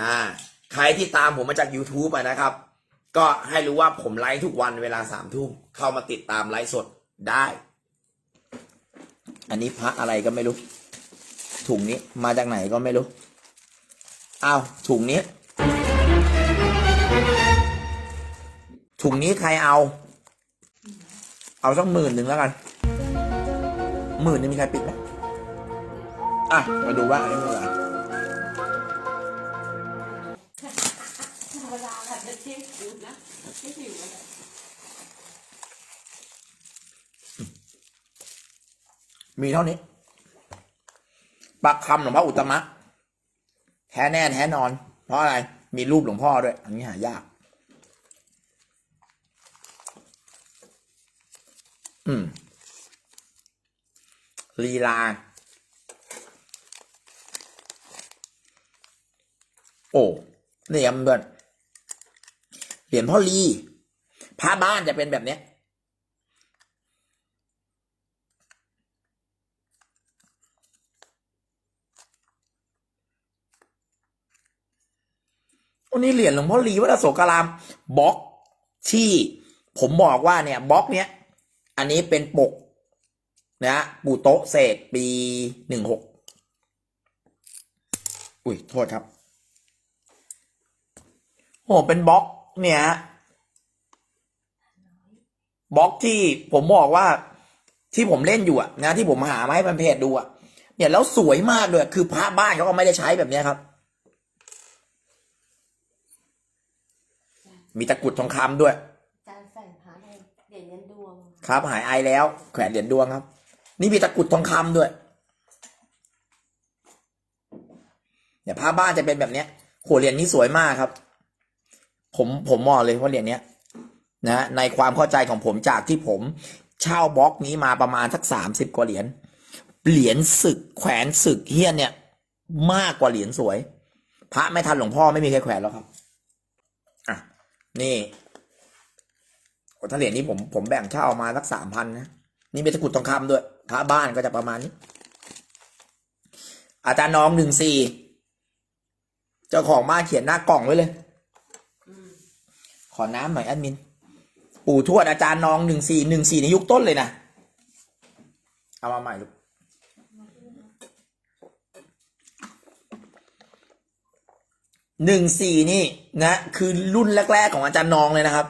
อ่าใครที่ตามผมมาจาก YouTube อะนะครับ ก็ให้รู้ว่าผมไลฟ์ทุกวันเวลาสามทุ่มเข้ามาติดตามไลฟ์สดได้ อันนี้พระอะไรก็ไม่รู้ ถุงนี้มาจากไหนก็ไม่รู้อ้าวถุงนี้ ถุงนี้ใครเอา เอาสักหมื่นหนึ่งแล้วกันหมื่นนึงมีใครปิดไหมอะ มาดูว่าอันนี้เท่าไหร่ มีเท่านี้ปักคำหลวงพ่ออุตมะ แท้แน่แท้นอน เพราะอะไร มีรูปหลวงพ่อด้วย อันนี้หายาก อืมลีลา โอ้นี่ครับเพื่อนเหรียญพ่อลีพระบ้านจะเป็นแบบเนี้ย วันนี้เหรียญหลวงพ่อลีวัดอโศการามบล็อกที่ผมบอกว่าเนี่ยบล็อกเนี้ยอันนี้เป็นปกนะปู่โต๊ะเศษปีหนึ่งหกอุ้ยโทษครับโอ้เป็นบล็อกเนี่ยฮะบล็อกที่ผมบอกว่าที่ผมเล่นอยู่อะนะที่ผมหามาให้แฟนเพจดูอะเนี่ยแล้วสวยมากเลยคือพระบ้านเขาก็ไม่ได้ใช้แบบนี้ครับ มีตะกรุดทองคำด้วยจานใส่พระในเหรียญยันดวงครับ หายไอแล้ว แขวนเหรียญดวงครับ นี่มีตะกรุดทองคำด้วยเนี่ยผ้าบ้านจะเป็นแบบเนี้ยโหเหรียญนี้สวยมากครับ ผมผมมองเลยว่าเหรียญเนี้ยนะในความเข้าใจของผมจากที่ผมเช่าบล็อกนี้มาประมาณสักสามสิบกว่าเหรียญเหรียญศึกแขวนศึกเฮี้ยนเนี่ย มากกว่าเหรียญสวย พระไม่ทันหลวงพ่อไม่มีใครแขวนแล้วครับอะ นี่โอ้ถ้าเหรียญนี้ผมผมแบ่งเช่ามาสักสามพันนะ นี่เป็นตะกรุดทองคำด้วยพระบ้านก็จะประมาณนี้ อาจารย์น้องหนึ่งสี่เจ้าของบ้านเขียนหน้ากล่องไว้เลย ขอน้ำหน่อยแอดมิน ปู่ทวดอาจารย์น้องหนึ่งสี่หนึ่งสี่ในยุคต้นเลยนะ เอามาใหม่ลูก หนึ่งสี่นี่นะ คือรุ่นแรก ๆ ของอาจารย์น้องเลยนะครับ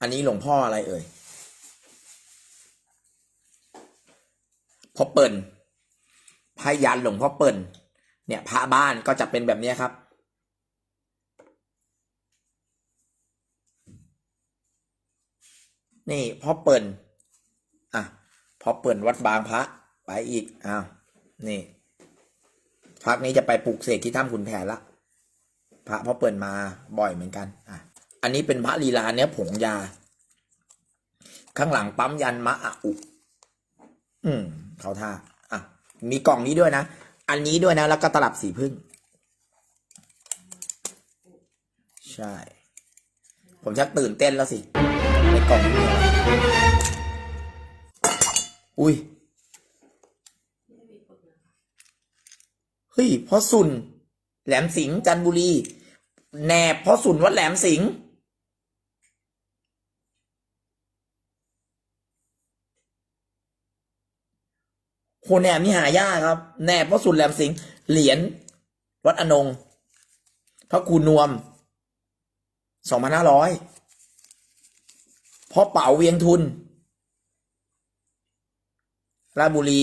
อันนี้หลวงพ่ออะไรเอ่ยพ่อเปิ่นพยันหลวงพ่อเปิ่นเนี่ยพระบ้านก็จะเป็นแบบนี้ครับ นี่พ่อเปิ่นอะพ่อเปิ่นวัดบางพระ ไปอีกอ้าวนี่ พักนี้จะไปปลูกเสกที่ถ้ำขุนแผนละพระพ่อเปิ่นมาบ่อยเหมือนกันอะอันนี้เป็นพระลีลาเนี้ยผงยา ข้างหลังปั๊มยันมะอะอุอืมเขาท่าอะมีกล่องนี้ด้วยนะ อันนี้ด้วยนะ แล้วก็ตลับสีพึ่ง ใช่ ผมชักตื่นเต้นแล้วสิ ในกล่องนี้อุ้ย ไม่มีปึกนะ เฮ้ยพ่อสุน แหลมสิงห์จันบุรี แหนบพ่อสุนวัดแหลมสิงห์โหแหนบนี่หายากครับแหนบพ่อสุนแหลมสิงห์เหรียญวัดอนงพระครูนวมสองพันห้าร้อยพ่อเป๋าเวียงทุนราชบุรี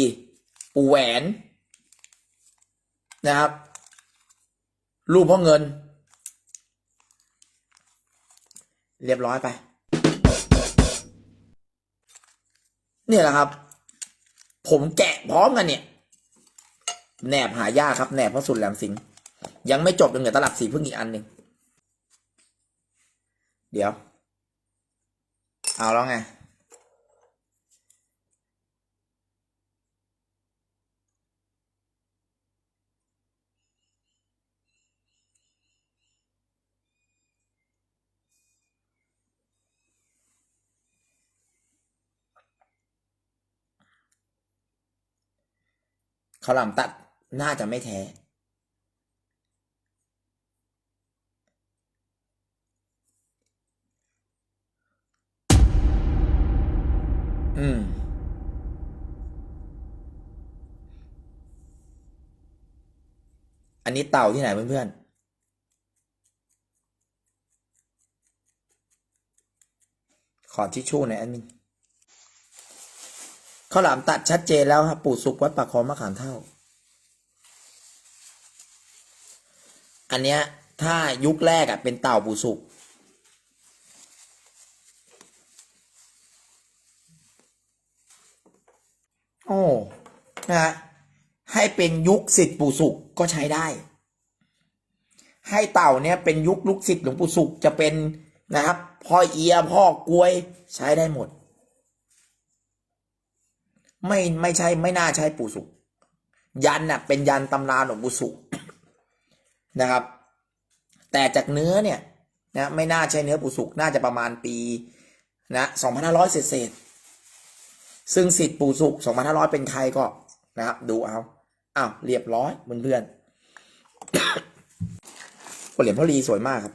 ปู่แหวน นะครับ รูปพ่อเงิน เรียบร้อยไปเนี่ยแหละครับ ผมแกะพร้อมกันเนี่ยแหนบหายากครับแหนบพระสุดแหลมสิงยังไม่จบยังเหลือตลับสีพึ่งอีกอันหนึ่งเดี๋ยว เอาแล้วไง ข้าหลามตัดน่าจะไม่แท้ อืม อันนี้เต่าที่ไหนเพื่อนๆขอทิชชู่หน่อยแอดมิน ข้าวหลามตัดชัดเจนแล้วครับปู่สุกวัดปากคลองมะขามเท่า อันเนี้ยถ้ายุคแรกอะเป็นเต่าปู่สุกโอ้นะฮะให้เป็นยุคสิทธิ์ปู่สุกก็ใช้ได้ ให้เต่าเนี่ยเป็นยุคลูกศิษย์หลวงปู่สุขจะเป็นนะครับพ่อเอียพ่อกลวยใช้ได้หมด ไม่ไม่ใช่ไม่น่าใช่ปู่สุข ยันน่ะเป็นยันตำราหลวงปู่สุขนะครับ แต่จากเนื้อเนี่ยนะไม่น่าใช่เนื้อปู่สุขน่าจะประมาณปีนะ2500เศษเศษซึ่งสิทธิ์ปู่สุข2500เป็นใครก็นะครับ ดูเอาอ้าวเรียบร้อยเพื่อนๆเหรียญพ่อรีสวยมากครับ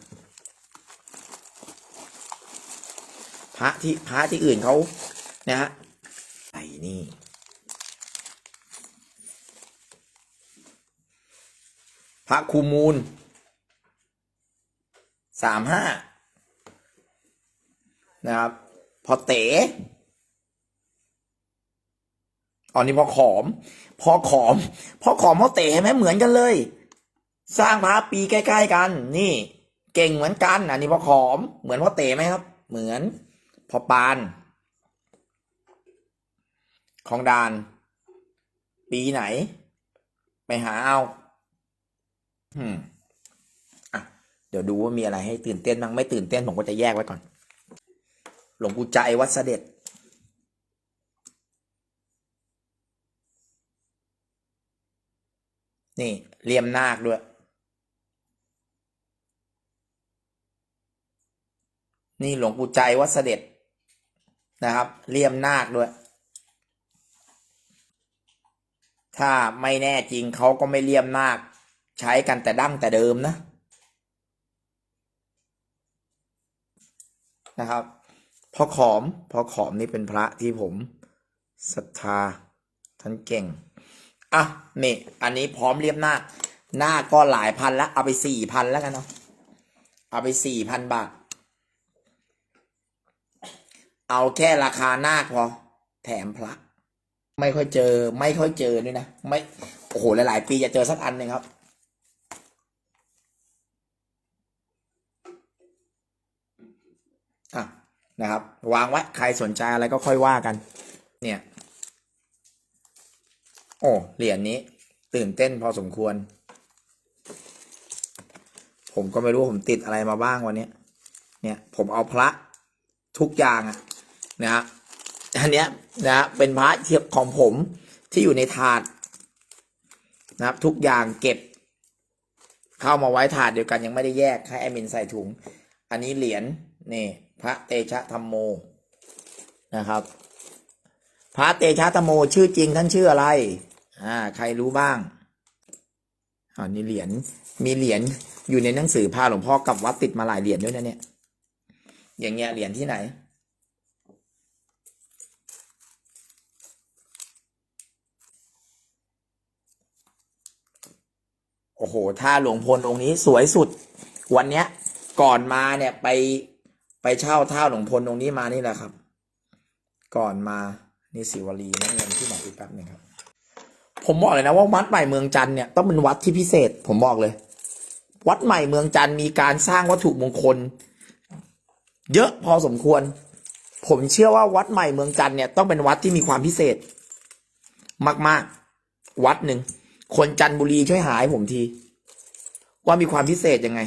พระที่พระที่อื่นเขานะฮะ นี่ พระคูมูลสามห้านะครับ พอเต๋อันนี้พอขอม พอขอม พอขอมพอเต๋เห็นไหมเหมือนกันเลย สร้างพระปีใกล้ ๆ กัน นี่ เก่งเหมือนกัน อันนี้พอขอม เหมือนพอเต๋ไหมครับ เหมือน พอปาน ของดาน ปีไหน ไปหาเอาอืมอะ เดี๋ยวดูว่ามีอะไรให้ตื่นเต้นบ้างไม่ตื่นเต้นผมก็จะแยกไว้ก่อน หลวงปู่ใจวัดเสด็จนี่เลียมนาคด้วย นี่หลวงปู่ใจวัดเสด็จนะครับ เลียมนาคด้วย ถ้าไม่แน่จริงเขาก็ไม่เลี่ยมนาคใช้กันแต่ดั้งแต่เดิมนะนะครับพ่อขอมพ่อขอมนี่เป็นพระที่ผมศรัทธาท่านเก่งอะนี่อันนี้พร้อมเรียบหน้าคหน้าก็หลายพันแล้วเอาไปสี่พันแล้วกันเนาะเอาไปสี่พันบาท เอาแค่ราคาหน้าคพอแถมพระ ไม่ค่อยเจอ ไม่ค่อยเจอด้วยนะ ไม่โอ้โหหลายๆปีจะเจอสักอันหนึ่งครับ อะนะครับ วางไว้ใครสนใจอะไรก็ค่อยว่ากัน เนี่ย โอ้เหรียญนี้ ตื่นเต้นพอสมควร ผมก็ไม่รู้ผมติดอะไรมาบ้างวันนี้เนี่ย ผมเอาพระทุกอย่างอะนะฮะ อันเนี้ยนะเป็นพระเทียบของผมที่อยู่ในถาดนะครับ ทุกอย่างเก็บ เข้ามาไว้ถาดเดียวกันยังไม่ได้แยกให้แอมินใส่ถุง อันนี้เหรียญนี่ พระเตชะธรรมโมนะครับ พระเตชะธรรมโมชื่อจริงท่านชื่ออะไรอ่าใครรู้บ้างอันนี้เหรียญมีเหรียญอยู่ในหนังสือพาหลวงพ่อกลับวัดติดมาหลายเหรียญด้วยนะเนี่ยอย่างเงี้ยเหรียญที่ไหน โอ้โห ถ้าหลวงพลองค์นี้สวยสุด วันเนี้ย ก่อนมาเนี่ยไปไปเช่าท่าหลวงพลองค์นี้มานี่แหละครับ ก่อนมานี่สิวลีนั่งเงินที่ไหนอีกแป๊บหนึงครับ ผมบอกเลยนะว่าวัดใหม่เมืองจันทร์เนี่ยต้องเป็นวัดที่พิเศษ ผมบอกเลย วัดใหม่เมืองจันทร์มีการสร้างวัตถุมงคล เยอะพอสมควร ผมเชื่อว่าวัดใหม่เมืองจันทร์เนี่ยต้องเป็นวัดที่มีความพิเศษ มากๆ วัดหนึ่ง คนจันทบุรีช่วยหาให้ผมที ว่ามีความพิเศษยังไง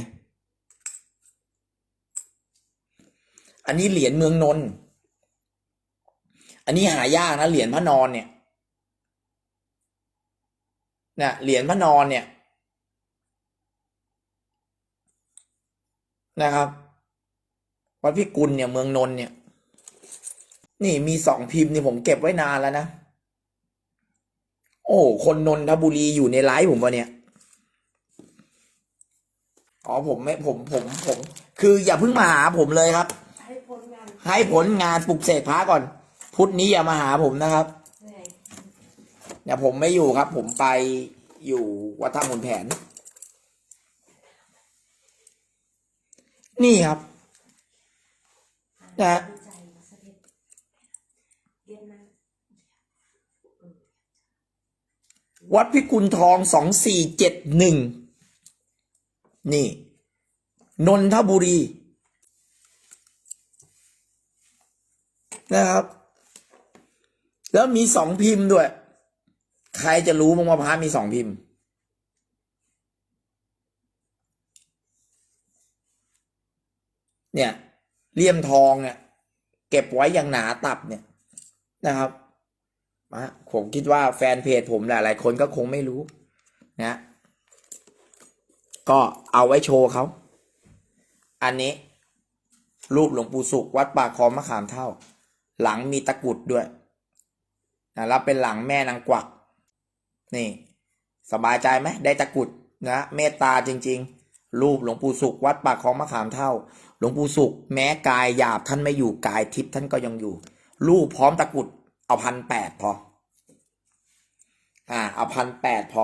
อันนี้เหรียญเมืองนนท์อันนี้หายากนะเหรียญพระนอนเนี่ยเนี่ยเหรียญพระนอนเนี่ยนะครับ วัดพิกุลเนี่ยเมืองนนท์เนี่ย นี่มีสองพิมพ์นี่ผมเก็บไว้นานแล้วนะ โอ้ คนนนทบุรีอยู่ในไลฟ์ผมวะเนี่ย อ๋อผมไม่ผมผมผม คืออย่าเพิ่งมาหาผมเลยครับ ให้พ้นงานให้ผลงานปลุกเสกพระก่อน พุธนี้อย่ามาหาผมนะครับ เหนื่อยเนี่ยผมไม่อยู่ครับ ผมไปอยู่วัดท่ามุนแผน นี่ครับ นะดีใจมาเสด็จเย็นนะ วัดพิกุลทองสองสี่เจ็ดหนึ่งนี่ นนทบุรี นะครับ แล้วมีสองพิมพ์ด้วย ใครจะรู้มังว่าพระมีสองพิมพ์ เนี่ยเลี่ยมทองเนี่ย เก็บไว้อย่างหนาตับเนี่ยนะครับ มาผมคิดว่าแฟนเพจผมหลายๆคนก็คงไม่รู้นะก็เอาไว้โชว์เขา อันนี้ รูปหลวงปู่สุข วัดป่าคอมะขามเท่า หลังมีตะกุดด้วยนะแล้วเป็นหลังแม่นางกวัก นี่ สบายใจไหมได้ตะกุดนะเมตตาจริง ๆ รูปหลวงปู่สุข วัดป่าคอมะขามเท่า หลวงปู่สุข แม้กายหยาบท่านไม่อยู่กายทิพย์ท่านก็ยังอยู่ รูปพร้อมตะกุด เอาพันแปดพอ อ่า เอาพันแปดพอ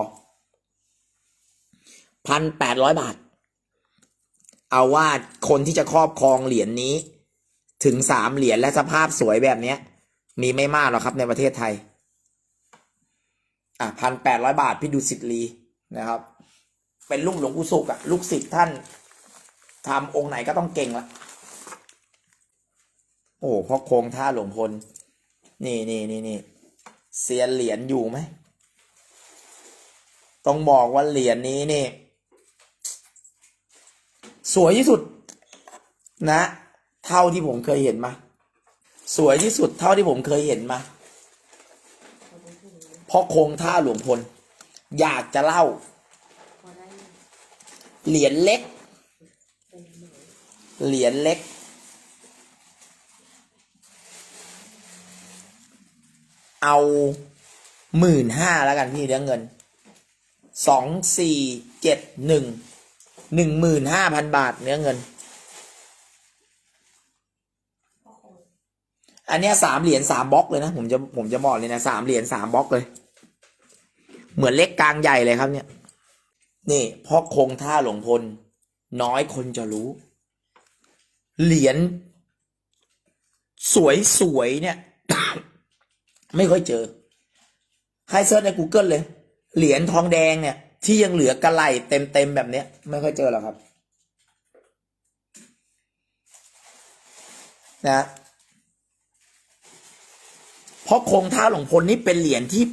พันแปดร้อยบาท เอาว่าคนที่จะครอบครองเหรียญนี้ ถึงสามเหรียญและสภาพสวยแบบเนี้ย มีไม่มากหรอกครับในประเทศไทย อะพันแปดร้อยบาทพี่ดูสิทธิ์ลีนะครับ เป็นลูกหลวงปู่สุกอะลูกศิษย์ท่านทำองค์ไหนก็ต้องเก่งละโอ้พ่อโคงท่าหลวงพล นี่นี่นี่นี่เซียนเหรียญอยู่ไหม ต้องบอกว่าเหรียญนี้นี่ สวยที่สุด นะ เท่าที่ผมเคยเห็นมา สวยที่สุดเท่าที่ผมเคยเห็นมาเพราะโคงท่าหลวงพล อยากจะเล่า เหรียญเล็ก เหรียญเล็ก เอาหมื่นห้าแล้วกันพี่เรื่องเงินสองสี่เจ็ดหนึ่งหนึ่งหมื่นห้าพันบาทเนื้อเงิน อันเนี้ยสามเหรียญสามบล็อกเลยนะ ผมจะผมจะบอกเลยนะสามเหรียญสามบล็อกเลย เหมือนเล็กกลางใหญ่เลยครับเนี่ย นี่พ่อคงท่าหลวงพล น้อยคนจะรู้ เหรียญสวยๆเนี่ย ไม่ค่อยเจอ ให้เซิร์ชใน Google เลย เหรียญทองแดงเนี่ย ที่ยังเหลือกระไหลเต็มๆแบบเนี้ย ไม่ค่อยเจอหรอกครับ นะเพราะโครงท่าหลวงพลนี่เป็นเหรียญที่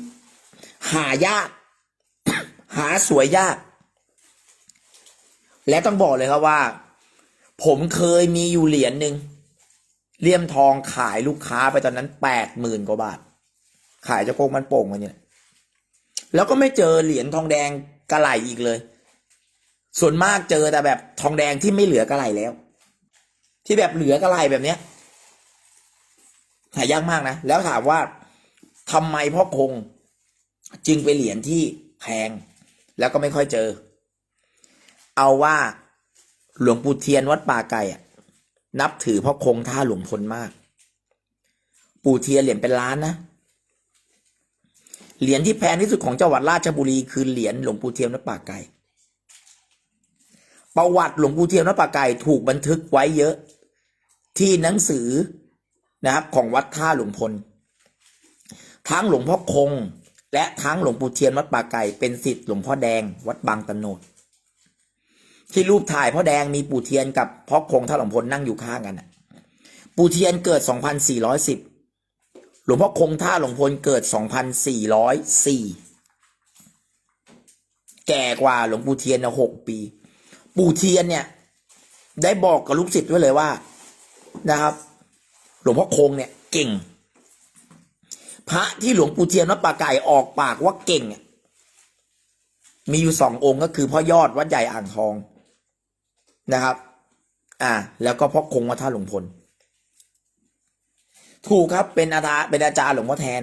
หายาก หาสวยยาก และต้องบอกเลยครับว่า ผมเคยมีอยู่เหรียญหนึ่งเลี่ยมทองขายลูกค้าไปตอนนั้นแปดหมื่นกว่าบาท ขายจ้าโกงมันโป่งมาเนี่ย แล้วก็ไม่เจอเหรียญทองแดงกระไหลอีกเลย ส่วนมากเจอแต่แบบทองแดงที่ไม่เหลือกระไหลแล้ว ที่แบบเหลือกระไหลแบบเนี้ยหายากมากนะ แล้วถามว่าทำไมพ่อคง จึงเป็นเหรียญที่แพง แล้วก็ไม่ค่อยเจอ เอาว่าหลวงปู่เทียนวัดป่าไก่อะนับถือพ่อคงท่าหลวงพลมาก ปู่เทียนเหรียญเป็นล้านนะ เหรียญที่แพงที่สุดของจังหวัดราชบุรีคือเหรียญหลวงปู่เทียนป่าไก่ประวัติหลวงปู่เทียนป่าไก่ถูกบันทึกไว้เยอะ ที่หนังสือนะครับของวัดท่าหลวงพล ทั้งหลวงพ่อคง และทั้งหลวงปู่เทียนวัดป่าไก่เป็นสิทธิ์หลวงพ่อแดงวัดบางตะโนดที่รูปถ่ายพ่อแดงมีปู่เทียนกับพ่อคงท่าหลวงพลนั่งอยู่ข้างกันน่ะปู่เทียนเกิด 2410 หลวงพ่อคงท่าหลวงพลเกิด 2404 แก่กว่าหลวงปู่เทียนนะหกปี ปู่เทียนเนี่ย ได้บอกกับลูกศิษย์ไว้เลยว่านะครับ หลวงพ่อคงเนี่ยเก่ง พระที่หลวงปู่เทียนวัดป่าไก่ออกปากว่าเก่ง มีอยู่สององค์ก็คือพ่อยอดวัดใหญ่อ่างทองนะครับ อ่า แล้วก็พ่อคงวัดท่าหลวงพล ถูกครับเป็นอาจารย์เป็นอาจารย์หลวงพ่อแทน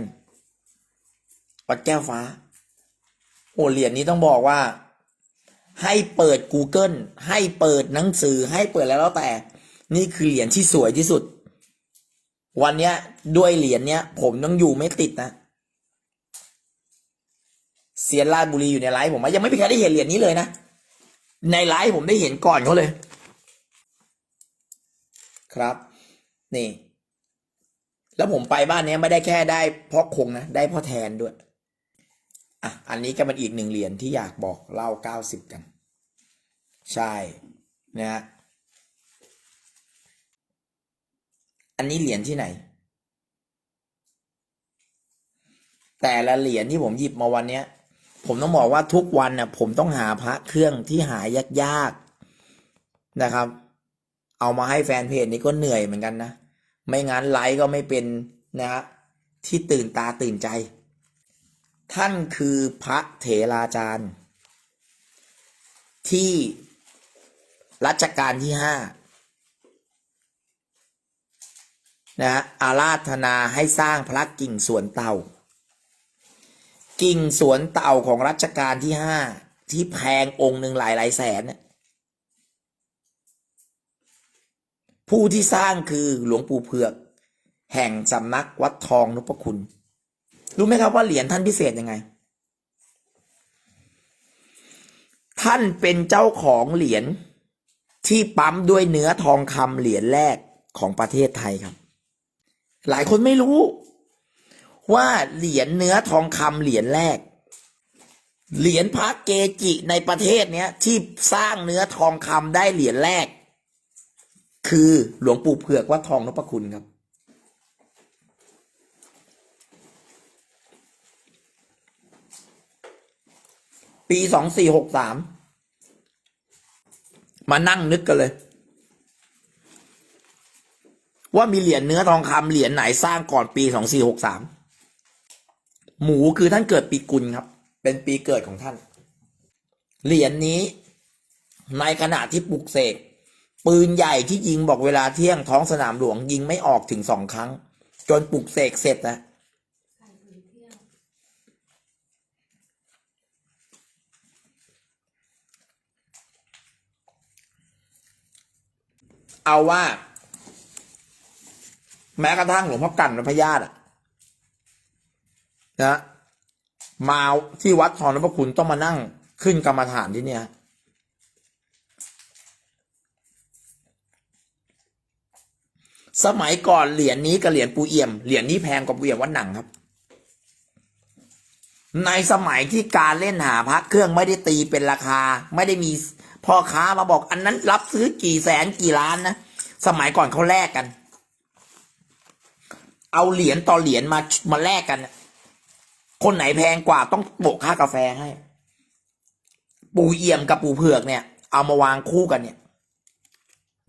วัดแก้วฟ้า โอ้เหรียญนี้ต้องบอกว่า ให้เปิด Google ให้เปิดหนังสือให้เปิดแล้วแล้วแต่ นี่คือเหรียญที่สวยที่สุด วันเนี้ย ด้วยเหรียญเนี้ย ผมต้องอยู่ไม่ติดนะเซียนราชบุรีอยู่ในไลฟ์ผมอะยังไม่มีใครได้เห็นเหรียญนี้เลยนะ ในไลฟ์ผมได้เห็นก่อนเขาเลย ครับ นี่ แล้วผมไปบ้านเนี้ยไม่ได้แค่ได้เพ่อคงนะได้เพ่อแทนด้วยอะอันนี้ก็เป็นอีกหนึ่งเหรียญที่อยากบอกเล่าเก้าสิบกัน ใช่นะฮะอันนี้เหรียญที่ไหน แต่ละเหรียญที่ผมหยิบมาวันเนี้ย ผมต้องบอกว่าทุกวันน่ะ ผมต้องหาพระเครื่องที่หายากๆนะครับ เอามาให้แฟนเพจนี้ก็เหนื่อยเหมือนกันนะ ไม่งั้นไลฟ์ก็ไม่เป็นนะฮะที่ตื่นตาตื่นใจ ท่านคือพระเถราจารย์ ที่รัชกาลที่ห้านะฮะอาราธนาให้สร้างพระกิ่งสวนเต่า กิ่งสวนเต่าของรัชกาลที่ห้าที่แพงองค์หนึ่งหลายหลายแสนเนี่ย ผู้ที่สร้างคือหลวงปู่เผือก แห่งสำนักวัดทองนพคุณ รู้ไหมครับว่าเหรียญท่านพิเศษยังไง ท่านเป็นเจ้าของเหรียญที่ปั๊มด้วยเนื้อทองคำเหรียญแรกของประเทศไทยครับ หลายคนไม่รู้ ว่าเหรียญเนื้อทองคำเหรียญแรก เหรียญพระเกจิในประเทศเนี้ยที่สร้างเนื้อทองคำได้เหรียญแรก คือหลวงปู่เผือกวัดทองนพคุณครับ ปีสองสี่หกสามมานั่งนึกกันเลย ว่ามีเหรียญเนื้อทองคำเหรียญไหนสร้างก่อนปีสองสี่หกสามหมูคือท่านเกิดปีกุลครับ เป็นปีเกิดของท่าน เหรียญนี้ในขณะที่ปลุกเสก ปืนใหญ่ที่ยิงบอกเวลาเที่ยงท้องสนามหลวงยิงไม่ออกถึงสองครั้ง จนปลุกเสกเสร็จนะเอาว่า แม้กระทั่งหลวงพ่อกันหลวงพระญาติอะนะมาที่วัดทองนพคุณต้องมานั่งขึ้นกรรมฐานที่เนี่ย สมัยก่อนเหรียญนี้กับเหรียญปูเอี่ยม เหรียญนี้แพงกว่าปูเอี่ยมวัดหนังครับ ในสมัยที่การเล่นหาพระเครื่องไม่ได้ตีเป็นราคา ไม่ได้มีพ่อค้ามาบอก อันนั้นรับซื้อกี่แสนกี่ล้านนะสมัยก่อนเขาแลกกัน เอาเหรียญต่อเหรียญมามาแลกกัน คนไหนแพงกว่าต้องโปะค่ากาแฟให้ ปูเอี่ยมกับปูเผือกเนี่ย เอามาวางคู่กันเนี่ย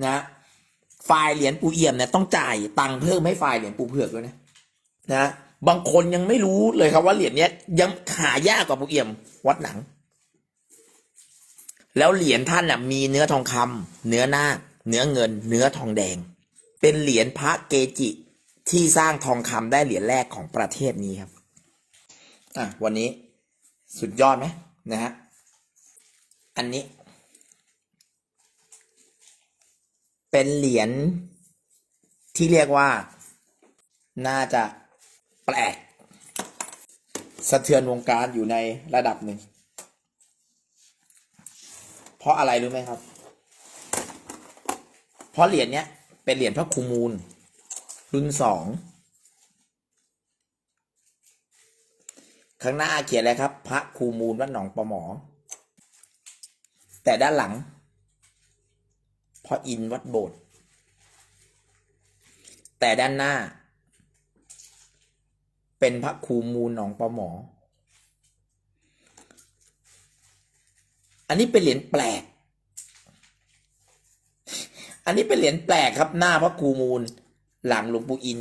นะ ฝ่ายเหรียญปูเอี่ยมเนี่ยต้องจ่ายตังค์เพิ่มให้ฝ่ายเหรียญปูเผือกด้วยนะนะบางคนยังไม่รู้เลยครับว่าเหรียญเนี้ยยังหายากกว่าปูเอี่ยมวัดหนัง แล้วเหรียญท่านน่ะมีเนื้อทองคำเนื้อนาคเนื้อเงิน เนื้อทองแดง เป็นเหรียญพระเกจิที่สร้างทองคำได้เหรียญแรกของประเทศนี้ครับอะวันนี้สุดยอดไหมนะฮะอันนี้ เป็นเหรียญที่เรียกว่า น่าจะแปลก สะเทือนวงการอยู่ในระดับหนึ่ง เพราะอะไรรู้ไหมครับ เพราะเหรียญเนี้ยเป็นเหรียญพระครูมูล รุ่นสองข้างหน้าเขียนอะไรครับ พระครูมูลวัดหนองปลาหมอ แต่ด้านหลัง ระอินทร์วัดโบสถ์แต่ด้านหน้า เป็นพระครูมูลหนองปลาหมอ อันนี้เป็นเหรียญแปลก อันนี้เป็นเหรียญแปลกครับหน้าพระครูมูล หลังหลวงปู่อิน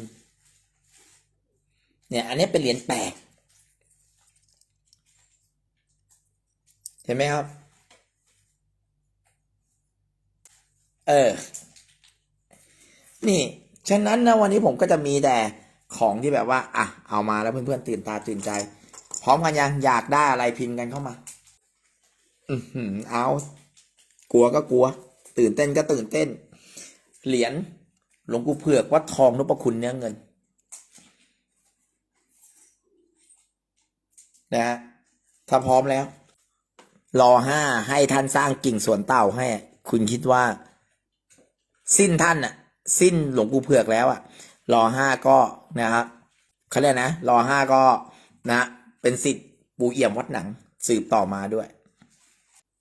เนี่ย อันนี้เป็นเหรียญแปลก เห็นไหมครับ เออ นี่ ฉะนั้นนะวันนี้ผมก็จะมีแต่ของที่แบบว่า อะ เอามาแล้วเพื่อนๆตื่นตาตื่นใจ พร้อมกันยังอยากได้อะไรพิมพ์กันเข้ามา อือหือเอา กลัวก็กลัว ตื่นเต้นก็ตื่นเต้น เหรียญหลวงปู่เผือกวัดทองนพคุณเนื้อเงินนะฮะถ้าพร้อมแล้ว รอห้าให้ท่านสร้างกิ่งสวนเต่าให้ คุณคิดว่า สิ้นท่านอะสิ้นหลวงปู่เผือกแล้วอะรอห้าก็นะครับเขาเรียกนะรอห้าก็นะ เป็นสิทธิ์ปู่เอี่ยมวัดหนัง สืบต่อมาด้วย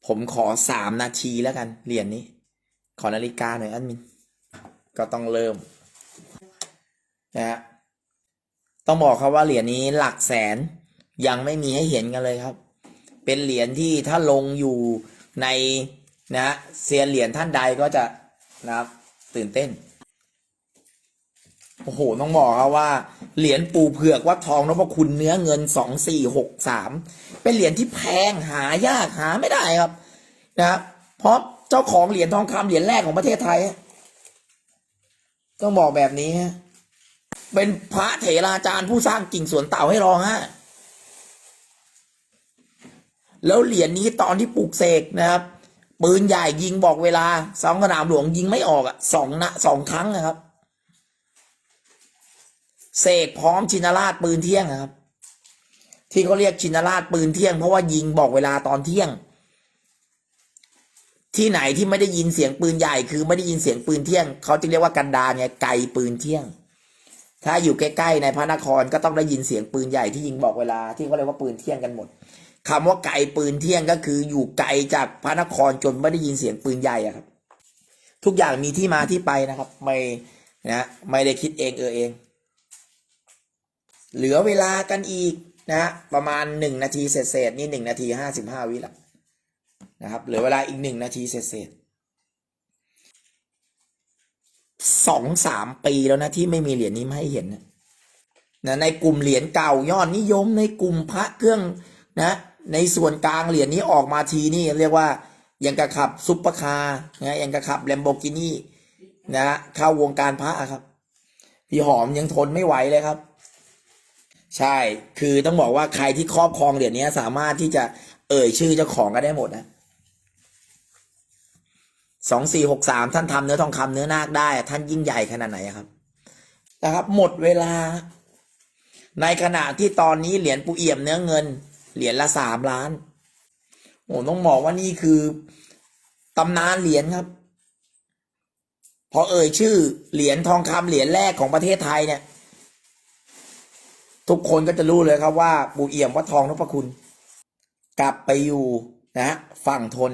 ผมขอสามนาทีแล้วกันเหรียญนี้ ขอนาฬิกาหน่อยอันมิน ก็ต้องเริ่มนะฮะต้องบอกครับว่าเหรียญนี้หลักแสนยังไม่มีให้เห็นกันเลยครับ เป็นเหรียญที่ถ้าลงอยู่ในนะฮะเซียนเหรียญท่านใดก็จะนะครับ ตื่นเต้น โอ้โห ต้องบอกครับว่า เหรียญปูเผือกวัดทองนพคุณเนื้อเงินสองสี่หกสามเป็นเหรียญที่แพงหายากหาไม่ได้ครับนะครับเพราะเจ้าของเหรียญทองคำเหรียญแรกของประเทศไทย ต้องบอกแบบนี้ฮะเป็นพระเถราจารย์ผู้สร้างกิ่งสวนเต่าให้รองฮะแล้วเหรียญนี้ตอนที่ปลูกเสกนะครับ ปืนใหญ่ยิงบอกเวลาสองสนามหลวงยิงไม่ออกอะสองนะสองครั้งนะครับ เสกพร้อมชินราชปืนเที่ยงนะครับ ที่เขาเรียกชินราชปืนเที่ยงเพราะว่ายิงบอกเวลาตอนเที่ยง ที่ไหนที่ไม่ได้ยินเสียงปืนใหญ่คือไม่ได้ยินเสียงปืนเที่ยงเขาจึงเรียกว่ากันดารไงไกลปืนเที่ยง ถ้าอยู่ใกล้ๆในพระนครก็ต้องได้ยินเสียงปืนใหญ่ที่ยิงบอกเวลาที่เขาเรียกว่าปืนเที่ยงกันหมด คำว่าไกลปืนเที่ยงก็คืออยู่ไกลจากพระนครจนไม่ได้ยินเสียงปืนใหญ่อะครับ ทุกอย่างมีที่มาที่ไปนะครับ ไม่นะไม่ได้คิดเองเออเอง เหลือเวลากันอีกนะฮะประมาณหนึ่งนาทีเศษๆนี่หนึ่งนาทีห้าสิบห้าวิละนะครับเหลือเวลาอีกหนึ่งนาทีเศษๆสองสามปีแล้วนะที่ไม่มีเหรียญนี้มาให้เห็นนะนะในกลุ่มเหรียญเก่ายอดนิยมในกลุ่มพระเครื่องนะ ในส่วนกลางเหรียญนี้ออกมาทีนี่เรียกว่ายังกระขับซุปเปอร์คาร์นะยังกระขับแลมโบกินีนะฮะเข้าวงการพระครับ พี่หอมยังทนไม่ไหวเลยครับ ใช่คือต้องบอกว่าใครที่ครอบครองเหรียญนี้สามารถที่จะเอ่ยชื่อเจ้าของก็ได้หมดนะสองสี่หกสามท่านทำเนื้อทองคำเนื้อนาคได้ ท่านยิ่งใหญ่ขนาดไหนครับนะครับ หมดเวลา ในขณะที่ตอนนี้เหรียญปูเอี่ยมเนื้อเงิน เหรียญละสามล้านโอ้ต้องบอกว่านี่คือตำนานเหรียญครับ พอเอ่ยชื่อเหรียญทองคำเหรียญแรกของประเทศไทยเนี่ย ทุกคนก็จะรู้เลยครับว่าปู่เอี่ยมวัดทองนพคุณ กลับไปอยู่นะฝั่งทน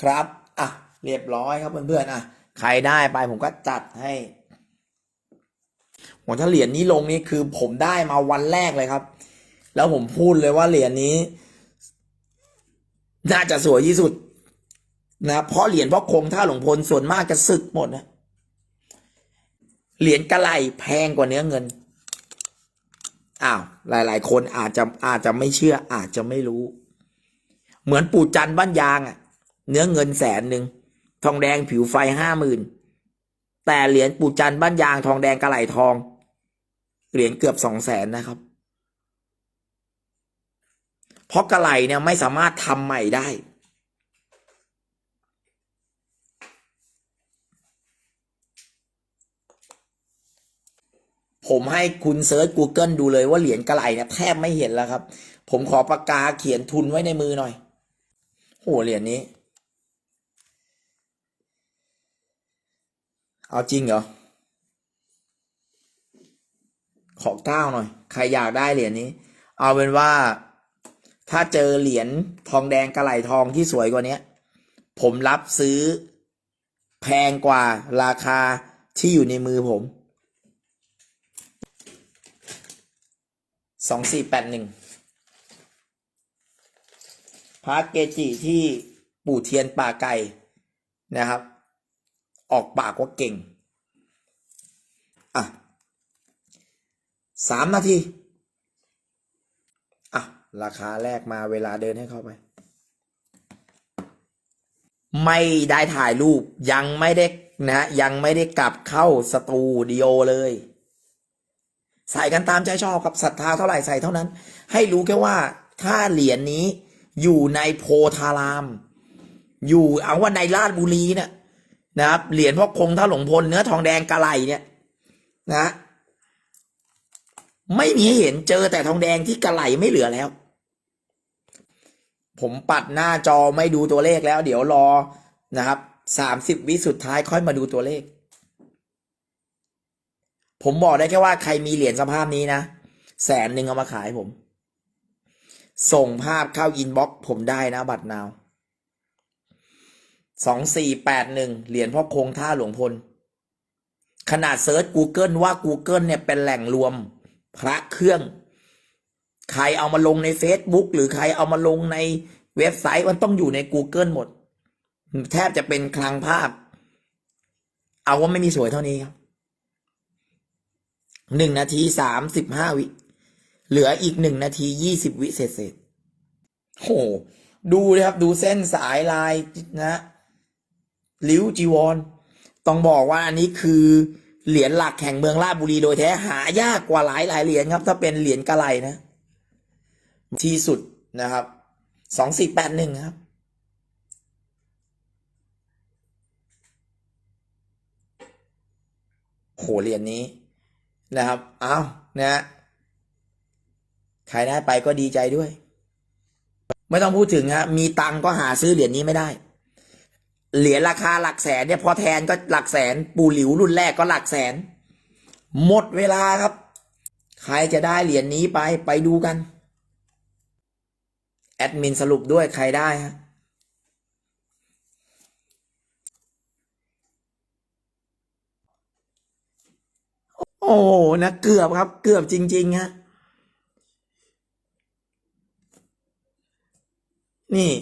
ครับอะเรียบร้อยครับเพื่อนๆอะใครได้ไปผมก็จัดให้โหถ้าเหรียญนี้ลงนี่คือผมได้มาวันแรกเลยครับ แล้วผมพูดเลยว่าเหรียญนี้ น่าจะสวยที่สุดนะเพราะเหรียญพ่อคงท่าหลวงพลส่วนมากจะสึกหมดนะเหรียญกระไหลแพงกว่าเนื้อเงินอ้าวหลาย ๆ คนอาจจะอาจจะไม่เชื่อ อาจจะไม่รู้ เหมือนปู่จันทร์บ้านยางอะ่ะ เนื้อเงินแสนหนึ่งทองแดงผิวไฟห้าหมื่นแต่เหรียญปู่จันทร์บ้านยางทองแดงกระไหลทอง เหรียญเกือบสองแสนนะครับ เพราะกระไหลเนี่ยไม่สามารถทำใหม่ได้ ผมให้คุณเซิร์ช Google ดูเลยว่าเหรียญกระไหลเนี่ยแทบไม่เห็นแล้วครับ ผมขอปากกาเขียนทุนไว้ในมือหน่อยโหเหรียญนี้ เอาจริงเหรอขอเก้าหน่อย ใครอยากได้เหรียญนี้ เอาเป็นว่า ถ้าเจอเหรียญทองแดงกระไหลทองที่สวยกว่านี้ผมรับซื้อแพงกว่าราคาที่อยู่ในมือผมสองสี่แปดหนึ่งพระเกจิที่ปู่เทียนป่าไก่นะครับ ออกปากว่าเก่ง อะสามนาที ราคาแรกมาเวลาเดินให้เข้าไป ไม่ได้ถ่ายรูปยังไม่ได้นะยังไม่ได้กลับเข้าสตูดิโอเลย ใส่กันตามใจชอบครับศรัทธาเท่าไหร่ใส่เท่านั้น ให้รู้แค่ว่าถ้าเหรียญนี้อยู่ในโพธาราม อยู่เอาว่าในราชบุรีเนี่ยนะครับเหรียญพ่อคงท่าหลงพลเนื้อทองแดงกะไหลเนี่ยนะ ไม่มีให้เห็นเจอแต่ทองแดงที่กระไหลไม่เหลือแล้ว ผมปัดหน้าจอไม่ดูตัวเลขแล้ว เดี๋ยวรอนะครับสามสิบวิสุดท้ายค่อยมาดูตัวเลข ผมบอกได้แค่ว่าใครมีเหรียญสภาพนี้นะ แสนหนึ่งเอามาขายผม ส่งภาพเข้าอินบ็อกซ์ผมได้นะบัตรนาวสองสี่แปดหนึ่งเหรียญพ่อคงท่าหลวงพล ขนาดเซิร์ช Google ว่า Google เนี่ยเป็นแหล่งรวม พระเครื่อง ใครเอามาลงใน Facebook หรือใครเอามาลงในเว็บไซต์มันต้องอยู่ใน Google หมด แทบจะเป็นคลังภาพ เอาว่าไม่มีสวยเท่านี้ครับหนึ่งนาทีสามสิบห้าวิ เหลืออีกหนึ่งนาทียี่สิบวิเศษเศษโห ดูเลยครับ ดูเส้นสายลายนะลิ้วจีวร ต้องบอกว่าอันนี้คือเหรียญหลักแห่งเมืองราชบุรีโดยแท้หายากกว่าหลายหลายเหรียญครับ ถ้าเป็นเหรียญกะไหลนะ ที่สุดนะครับสองสี่แปดหนึ่งครับ โหเหรียญนี้นะครับ เอานะฮะใครได้ไปก็ดีใจด้วย ไม่ต้องพูดถึงฮะ มีตังก็หาซื้อเหรียญนี้ไม่ได้ เหรียญราคาหลักแสนเนี่ยพอแทนก็หลักแสน ปูหลิวรุ่นแรกก็หลักแสน หมดเวลาครับ ใครจะได้เหรียญนี้ไปไปดูกัน แอดมินสรุปด้วยใครได้ฮะโอ้โหนะเกือบครับ เกือบจริง ๆ ฮะ นี่